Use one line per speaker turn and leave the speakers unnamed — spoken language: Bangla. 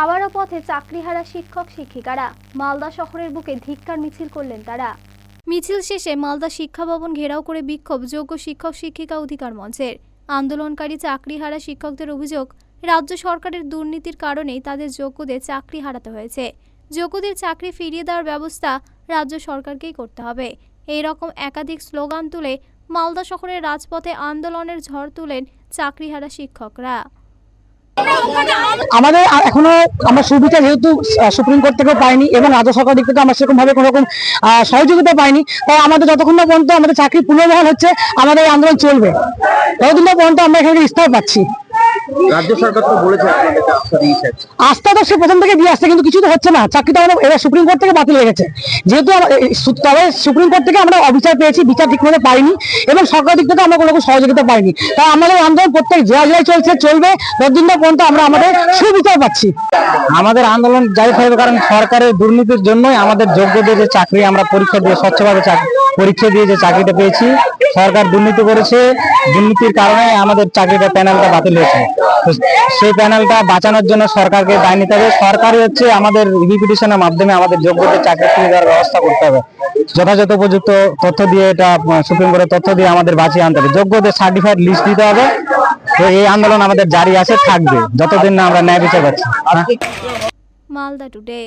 আবারও পথে চাকরিহারা শিক্ষক শিক্ষিকারা মালদা শহরের বুকে ধিক্কার মিছিল করলেন তারা। মিছিল শেষে মালদা শিক্ষা ভবন ঘেরাও করে বিক্ষোভ যোগ্য শিক্ষক শিক্ষিকা অধিকার মঞ্চের। আন্দোলনকারী চাকরিহারা শিক্ষকদের অভিযোগ, রাজ্য সরকারের দুর্নীতির কারণেই তাদের যোগ্যদের চাকরি হারাতে হয়েছে। যোগ্যদের চাকরি ফিরিয়ে দেওয়ার ব্যবস্থা রাজ্য সরকারকেই করতে হবে। এই রকম একাধিক স্লোগান তুলে মালদা শহরের রাজপথে আন্দোলনের ঝড় তুলেন চাকরিহারা শিক্ষকরা।
আমাদের এখনও আমরা সুবিধা যেহেতু সুপ্রিম কোর্ট থেকেও পাইনি এবং রাজ্য সরকার দিক থেকে আমরা সেরকম ভাবে কোনো রকম সহযোগিতা পাইনি, তাই আমাদের যতক্ষণ না পর্যন্ত আমাদের চাকরি পুনর্বহাল হচ্ছে, আমাদের আন্দোলন চলবে। ততদিন পর্যন্ত আমরা এখানে ইস্তফা পাচ্ছি।
রাজ্য সরকার তো বলেছে আপনাদেরকে আস্থা দিয়েছে।
আস্থা তো সে প্রথম থেকে দিয়ে আসছে কিন্তু কিছু তো হচ্ছে না। চাকরিটা আমরা এবার সুপ্রিম কোর্ট থেকে বাতিল হয়ে গেছে। যেহেতু আমরা- এ- এ- সু- তবে সুপ্রিম কোর্ট থেকে আমরা অবিচার পেয়েছি বিচার ঠিক মতো পাইনি এবং সরকার দিক থেকে আমরা কোনো সহযোগিতা পাইনি। তাই আমাদের আন্দোলন প্রত্যেক জেলা জেলায় চলছে চলবে। ততদিন না পর্যন্ত আমরা আমাদের সুবিচার পাচ্ছি। আমাদের আন্দোলন জারি থাকবে কারণ সরকারের দুর্নীতির জন্যই আমাদের যোগ্যদের যে চাকরি আমরা পরীক্ষা দিয়ে স্বচ্ছভাবে চাকরি পরীক্ষা দিয়ে যে চাকরিটা পেয়েছি সরকার দুর্নীতি করেছে। দুর্নীতির কারণে আমাদের চাকরিটা প্যানেলটা বাতিল হয়েছে। সেই প্যানেলটা বাঁচানোর জন্য সরকারকে দায় নিতে হবে। সরকারই হচ্ছে আমাদের রিপিটিশনের মাধ্যমে আমাদের যোগ্যদের চাকরি ফিরে দেওয়ার ব্যবস্থা করতে হবে। যথাযথ উপযুক্ত তথ্য দিয়ে এটা সুপ্রিম কোর্টের তথ্য দিয়ে আমাদের বাঁচিয়ে আনতে হবে। যোগ্যদের সার্টিফাইড লিস্ট দিতে হবে। তো এই আন্দোলন আমাদের জারি আছে থাকবে। যতদিন না আমরা ন্যায় বিচার পাচ্ছি।
মালদা টুডে